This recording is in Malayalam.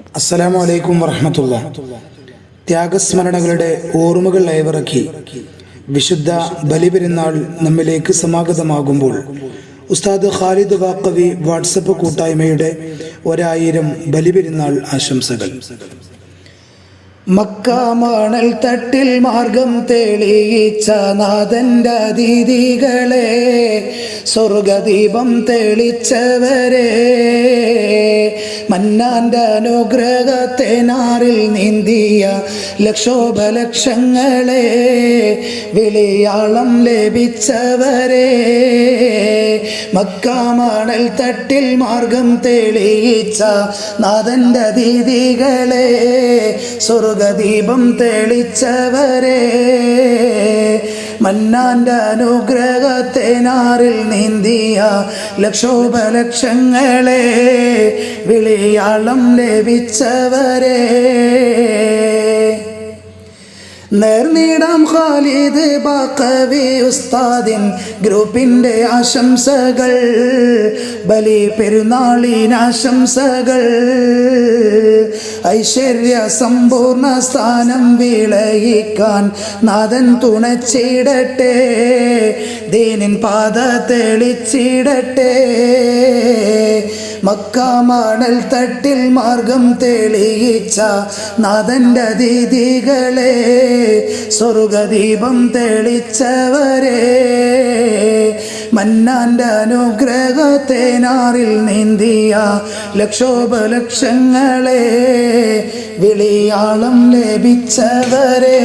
അസ്സലാമു അലൈക്കും വറഹമത്തുള്ള. ത്യാഗസ്മരണകളുടെ ഓർമ്മകൾ അയവിറക്കി വിശുദ്ധ ബലിപെരുന്നാൾ നമ്മിലേക്ക് സമാഗതമാകുമ്പോൾ ഉസ്താദ് ഖാലിദ് വാക്കവി വാട്സപ്പ് കൂട്ടായ്മയുടെ ഒരായിരം ബലിപെരുന്നാൾ ആശംസകൾ. മക്കാമണൽ തട്ടിൽ മാർഗം തെളിയിച്ച നാഥന്റെ അതിഥികളെ സ്വർഗദീപം തെളിച്ചവരെ മന്നാന്റെ അനുഗ്രഹത്തെ നാറിൽ നീന്തിയ ലക്ഷോപലക്ഷങ്ങളെ വിളിയാളം ലഭിച്ചവരെ. മക്കാമണൽ തട്ടിൽ മാർഗം തെളിയിച്ച നാഥന്റെ ദീദികളെ സ്വർഗദീപം തെളിച്ചവരെ. മന്നാന്റെ അനുഗ്രഹത്തെ നാറിൽ നീന്തിയ ലക്ഷോപലക്ഷങ്ങളെ വിളിയാളം ലഭിച്ചവരെ. നേർനീടാം ഖാലിദ് ബാക്കവി ഉസ്താദിൻ ഗ്രൂപ്പിന്റെ ആശംസകൾ. ബലി പെരുന്നാളിനാശംസകൾ ഐശ്വര്യ സമ്പൂർണ സ്ഥാനം വിളയിക്കാൻ നാഥൻ തുണച്ചിടട്ടെ. ദീനിൻ പാത തെളിച്ചിടട്ടെ. മക്കാമണൽ തട്ടിൽ മാർഗം തെളിയിച്ച നാഥന്റെ അതിഥികളെ സ്വർഗദീപം തെളിച്ചവരെ. മന്നാന്റെ അനുഗ്രഹത്തെ നാറിൽ നീന്തിയ ലക്ഷോപലക്ഷങ്ങളെ വിളിയാളം ലഭിച്ചവരെ.